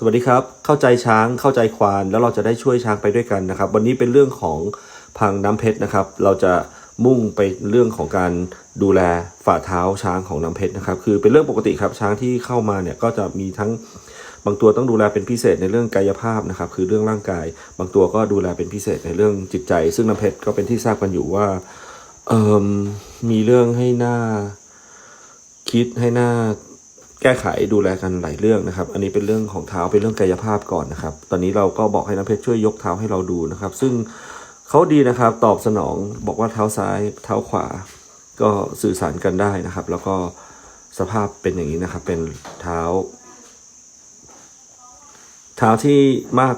สวัสดีครับ เข้าใจช้างเข้าใจควานแล้วเราจะได้ช่วยช้างไปด้วยกันนะครับ วันนี้เป็นเรื่องของพังน้ำเพชรนะครับ เราจะมุ่งไปเรื่องของการดูแลฝ่าเท้าช้างของน้ำเพชรนะครับ คือเป็นเรื่องปกติครับช้างที่เข้ามาเนี่ยก็จะมีทั้งบางตัวต้องดูแลเป็นพิเศษในเรื่องกายภาพนะครับ คือเรื่องร่างกาย บางตัวก็ดูแลเป็นพิเศษในเรื่องจิตใจ ซึ่งน้ำเพชรก็เป็นที่ทราบกันอยู่ว่าเอ่มมีเรื่องให้หน้าคิดให้หน้า แก้ไขดูแลกันหลายเรื่องนะครับ อันนี้เป็นเรื่องของเท้าเป็นเรื่องกายภาพก่อนนะครับ ตอนนี้เราก็บอกให้น้ำเพชรช่วยยกเท้าให้เราดูนะครับ ซึ่งเขาดีนะครับตอบสนองบอกว่าเท้าซ้ายเท้าขวา ก็สื่อสารกันได้นะครับ แล้วก็สภาพเป็นอย่างนี้นะครับ เป็นเท้า เท้าที่มาก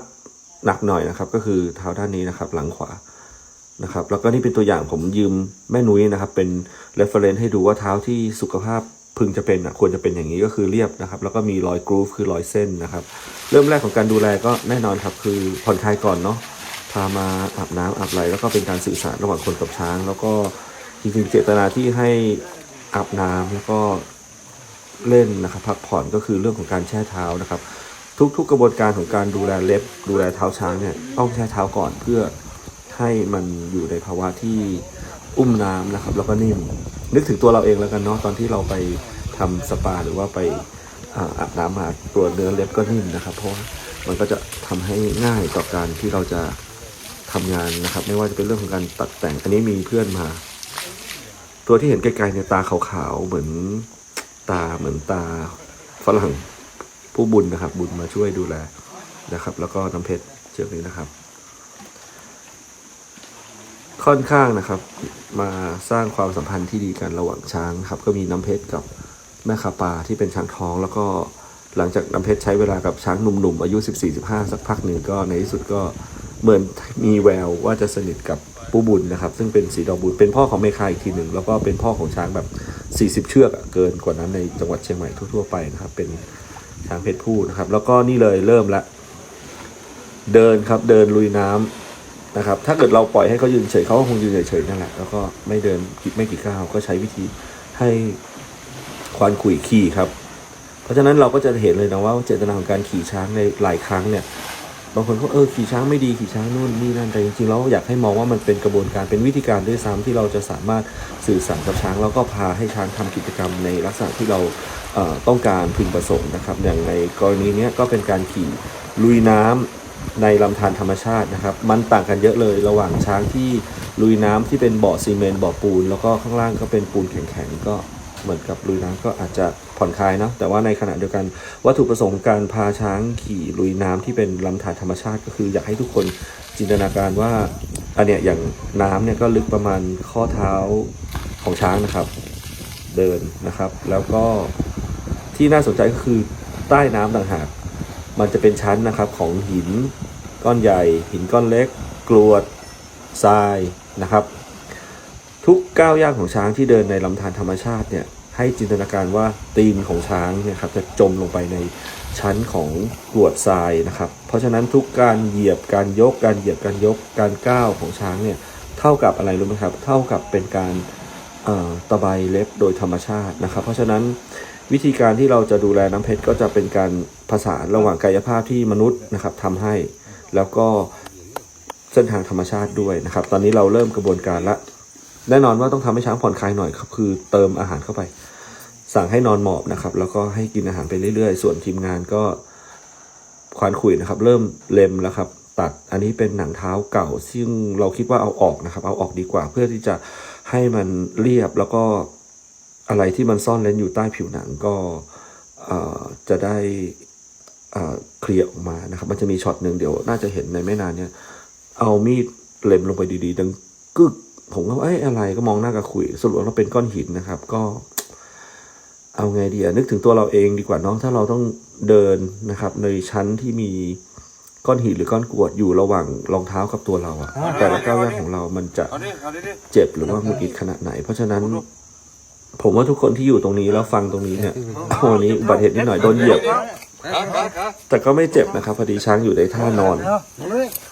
หนักหน่อยนะครับ ก็คือเท้าด้านนี้นะครับ หลังขวานะครับ แล้วก็นี่เป็นตัวอย่างผมยืมแม่นุ้ยนะครับ เป็น reference ให้ดูว่าเท้าที่สุขภาพ พึงจะเป็นอะควรจะเป็นอย่างนี้ก็คือเรียบนะครับ แล้วก็มีรอยกรูฟคือรอยเส้นนะครับ เริ่มแรกของการดูแลก็แน่นอนครับ คือผ่อนคลายก่อนเนาะพามาอาบน้ำอาบไหลแล้วก็เป็นการสื่อสารระหว่างคนกับช้าง แล้วก็จริงๆเจตนาที่ให้อาบน้ำแล้วก็เล่นนะครับพักผ่อนก็คือเรื่องของการแช่เท้านะครับ ทุกๆกระบวนการของการดูแลเล็บ ดูแลเท้าช้างเนี่ยต้องแช่เท้าก่อนเพื่อให้มันอยู่ในภาวะที่อุ้มน้ำนะครับ แล้วก็นิ่ม นึกถึงตัวเราเองแล้วกันเนาะตอนที่เราไปทำสปาหรือว่าไปอาบน้ำมาตัวเนื้อเล็บก็นิ่มนะครับ เพราะมันก็จะทำให้ง่ายต่อการที่เราจะทำงานนะครับ ไม่ว่าจะเป็นเรื่องของการตัดแต่งอันนี้มีเพื่อนมา ตัวที่เห็นไกลๆเนี่ยตาขาวๆเหมือนตาเหมือนตาฝรั่งผู้บุญนะครับ บุญมาช่วยดูแลนะครับ แล้วก็น้ำเพชรเชือกนี้นะครับ ค่อนข้างนะครับ มาสร้างความสัมพันธ์ที่ดีกันระหว่างช้างครับ ก็มีน้ำเพชรกับแม่คาปาที่เป็นช้างท้อง แล้วก็หลังจากน้ำเพชรใช้เวลากับช้างหนุ่มๆอายุ 14-15 สักพักหนึ่งก็ในที่สุดก็เหมือนมีแววว่าจะสนิทกับปูบุญนะครับ ซึ่งเป็นสีดอกบุญเป็นพ่อของเมคาอีกทีหนึ่งแล้วก็เป็นพ่อของช้างแบบ 40 เชือกเกินกว่านั้นในจังหวัดเชียงใหม่ทั่วๆไปนะครับเป็นช้างเพชรผู้นะครับ แล้วก็นี่เลยเริ่มละ เดินครับเดินลุยน้ำ นะครับ ถ้าเกิดเราปล่อยให้เขายืนเฉยเขาก็คงยืนเฉยๆนั่นแหละ แล้วก็ไม่เดินไม่กี่ก้าวก็ใช้วิธีให้ควานขุยขี่ครับ เพราะฉะนั้นเราก็จะเห็นเลยนะว่าเจตนาของการขี่ช้างในหลายครั้งเนี่ย บางคนก็เออขี่ช้างไม่ดีขี่ช้างนู่นนี่นั่นแต่จริงๆแล้วอยากให้มองว่ามันเป็นกระบวนการเป็นวิธีการด้วยซ้ำที่เราจะสามารถสื่อสารกับช้างแล้วก็พาให้ช้างทำกิจกรรมในลักษณะที่เราเต้องการพึงประสงค์นะครับ อย่างในกรณีเนี้ยก็เป็นการขี่ลุยน้ำ ในลำธารธรรมชาตินะครับ มันต่างกันเยอะเลยระหว่างช้างที่ลุยน้ำที่เป็นบ่อซีเมนต์บ่อปูน แล้วก็ข้างล่างก็เป็นปูนแข็งๆก็เหมือนกับลุยน้ำก็อาจจะผ่อนคลายเนาะแต่ว่าในขณะเดียวกันวัตถุประสงค์การพาช้างขี่ลุยน้ำที่เป็นลำธารธรรมชาติก็คือ อยากให้ทุกคนจินตนาการว่าอันเนี้ยอย่างน้ำเนี่ยก็ลึกประมาณข้อเท้าของช้างนะครับ เดินนะครับ แล้วก็ที่น่าสนใจก็คือใต้น้ำต่างหาก มันจะเป็นชั้นนะครับของหินก้อนใหญ่ หินก้อนเล็ก กรวดทรายนะครับ ทุกก้าวย่างของช้างที่เดินในลำธารธรรมชาติเนี่ยให้จินตนาการว่าตีนของช้างเนี่ยครับจะจมลงไปในชั้นของกรวดทรายนะครับ เพราะฉะนั้นทุกการเหยียบการยก การเหยียบการยกการก้าวของช้างเนี่ยเท่ากับอะไรรู้ไหมครับ เท่ากับเป็นการตะไบเล็บโดยธรรมชาตินะครับ เพราะฉะนั้น วิธีการที่เราจะดูแลน้ำเพชรก็จะเป็นการผสานระหว่างกายภาพที่มนุษย์นะครับทำให้แล้วก็เส้นทางธรรมชาติด้วยนะครับ ตอนนี้เราเริ่มกระบวนการละแน่นอนว่าต้องทำให้ช้างผ่อนคลายหน่อยครับคือเติมอาหารเข้าไป สั่งให้นอนหมอบนะครับ แล้วก็ให้กินอาหารไปเรื่อยๆ ส่วนทีมงานก็ควานขุยนะครับ เริ่มเล็มแล้วครับ ตัดอันนี้เป็นหนังเท้าเก่า ซึ่งเราคิดว่าเอาออกนะครับ เอาออกดีกว่าเพื่อที่จะให้มันเรียบแล้วก็ อะไรที่มันซ่อนเร้นอยู่ใต้ผิวหนังก็เอ่อจะได้เอ่อเคลียร์ออกมานะครับ มันจะมีช็อตหนึ่งเดี๋ยวน่าจะเห็นในไม่นานเนี่ยเอามีดเล็มลงไปดีๆ ดังกึกผมก็ว่าเอ้ยอะไรก็มองหน้ากับคุยสรุปว่าเป็นก้อนหินนะครับ ก็ เอาไงดีอะนึกถึงตัวเราเองดีกว่าเน้องถ้าเราต้องเดินนะครับ ในชั้นที่มีก้อนหินหรือก้อนกรวดอยู่ระหว่างรองเท้ากับตัวเราอะแต่ละก้าวย่างของเรามันจะเอาดิเอาดิดิเจ็บหรือว่าหงุดหงิดขนาดไหน เพราะฉะนั้น ผมว่าทุกคนที่อยู่ตรงนี้แล้วฟังตรงนี้เนี่ยโอ้วันนี้อุบัติเหตุนิดหน่อยโดนเหยียบขาขาขาแต่ก็ไม่เจ็บนะครับพอดีช้างอยู่ในท่านอน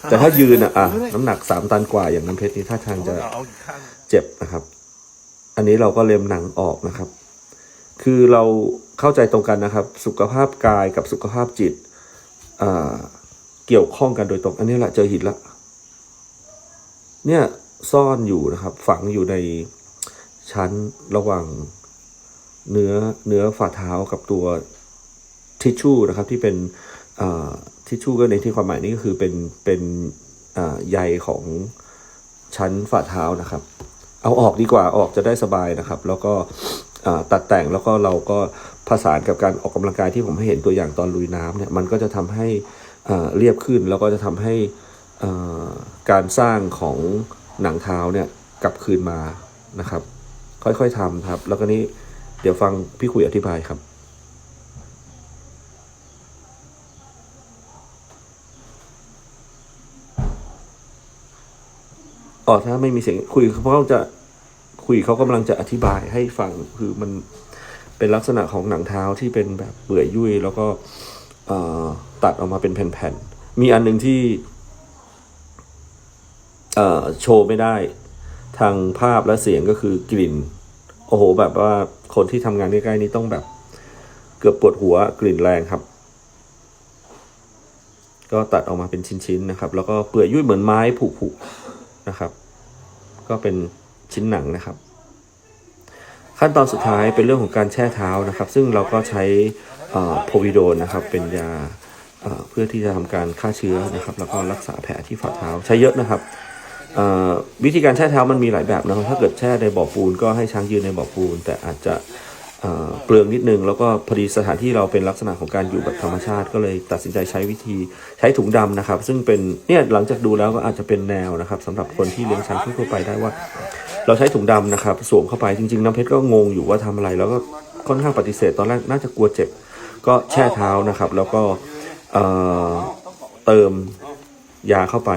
แต่ถ้ายืนอะอะน้ำหนักสามตันกว่าอย่างน้ำเพชรนี่ท่าทางจะเจ็บนะครับ อันนี้เราก็เล็มหนังออกนะครับ คือเราเข้าใจตรงกันนะครับ สุขภาพกายกับสุขภาพจิตอ่าเกี่ยวข้องกันโดยตรง อันนี้แหละเจอหินละ เนี่ยซ่อนอยู่นะครับ ฝังอยู่ใน ชั้นระหว่างเนื้อเนื้อฝ่าเท้ากับตัวทิชชู่นะครับที่เป็นทิชชู่ก็ในที่ความหมายนี้ก็คือเป็นเป็นใยของชั้นฝ่าเท้านะครับ เอาออกดีกว่าออกจะได้สบายนะครับ แล้วก็ตัดแต่งแล้วก็เราก็ผสานกับการออกกำลังกายที่ผมให้เห็นตัวอย่างตอนลุยน้ำเนี่ยมันก็จะทำให้เรียบขึ้น แล้วก็จะทำให้การสร้างของหนังเท้าเนี่ยกลับคืนมานะครับ ค่อยๆทำครับ แล้วก็นี้เดี๋ยวฟังพี่คุยอธิบายครับ อ๋อถ้าไม่มีเสียงคุยเพราะเขาจะคุยเขากำลังจะอธิบายให้ฟังคือมันเป็นลักษณะของหนังเท้าที่เป็นแบบเปื่อยยุ่ยแล้วก็ตัดออกมาเป็นแผ่นๆ มีอันหนึ่งที่โชว์ไม่ได้ ทางภาพและเสียงก็คือกลิ่น โอ้โห แบบว่าคนที่ทำงานใกล้ๆนี้ต้องแบบ เกือบปวดหัวกลิ่นแรงครับ ก็ตัดออกมาเป็นชิ้นๆนะครับ แล้วก็เปื่อยยุ่ยเหมือนไม้ผุๆนะครับ ก็เป็นชิ้นหนังนะครับ ขั้นตอนสุดท้ายเป็นเรื่องของการแช่เท้านะครับ ซึ่งเราก็ใช้โพวิโดนนะครับ เป็นยาเพื่อที่จะทำการฆ่าเชื้อนะครับ แล้วก็รักษาแผลที่ฝ่าเท้าใช้เยอะนะครับ วิธีการแช่เท้ามันมีหลายแบบนะครับถ้าเกิดแช่ในบ่อปูนก็ให้ช้างยืนในบ่อปูน แต่อาจจะเปลืองนิดนึง แล้วก็พอดีสถานที่เราเป็นลักษณะของการอยู่แบบธรรมชาติ ก็เลยตัดสินใจใช้วิธีใช้ถุงดำนะครับ ซึ่งเป็นเนี่ยหลังจากดูแล้วก็อาจจะเป็นแนวนะครับสำหรับคนที่เลี้ยงช้างทั่วไปได้ว่า เราใช้ถุงดำนะครับ สวมเข้าไปจริงๆ น้ำเพชรก็งงอยู่ว่าทำอะไร แล้วก็ค่อนข้างปฏิเสธตอนแรกน่าจะกลัวเจ็บก็แช่เท้านะครับ แล้วก็เติมยาเข้าไป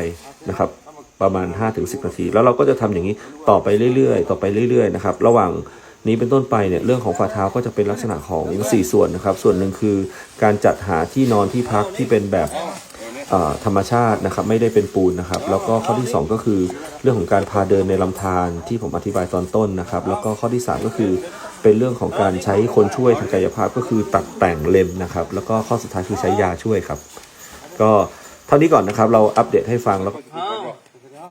นะครับ ประมาณ 5-10 นาที แล้วเราก็จะทำอย่างนี้ต่อไปเรื่อยๆ ต่อไปเรื่อยๆนะครับระหว่างนี้เป็นต้นไปเนี่ยเรื่องของฝ่าเท้าก็จะเป็นลักษณะของ 4 ส่วนนะครับ ส่วนหนึ่งคือการจัดหาที่นอนที่พักที่เป็นแบบธรรมชาตินะครับไม่ได้เป็นปูนนะครับ แล้วก็ข้อที่ 2 ก็คือเรื่องของการพาเดินในลำธารที่ผมอธิบายตอนต้นนะครับ แล้วก็ข้อที่ 3 ก็คือเป็นเรื่องของการใช้คนช่วยทางกายภาพก็คือตัดแต่งเล็มนะครับ แล้วก็ข้อสุดท้ายคือใช้ยาช่วยครับ ก็เท่านี้ก่อนนะครับ เราอัปเดตให้ฟังแล้วก็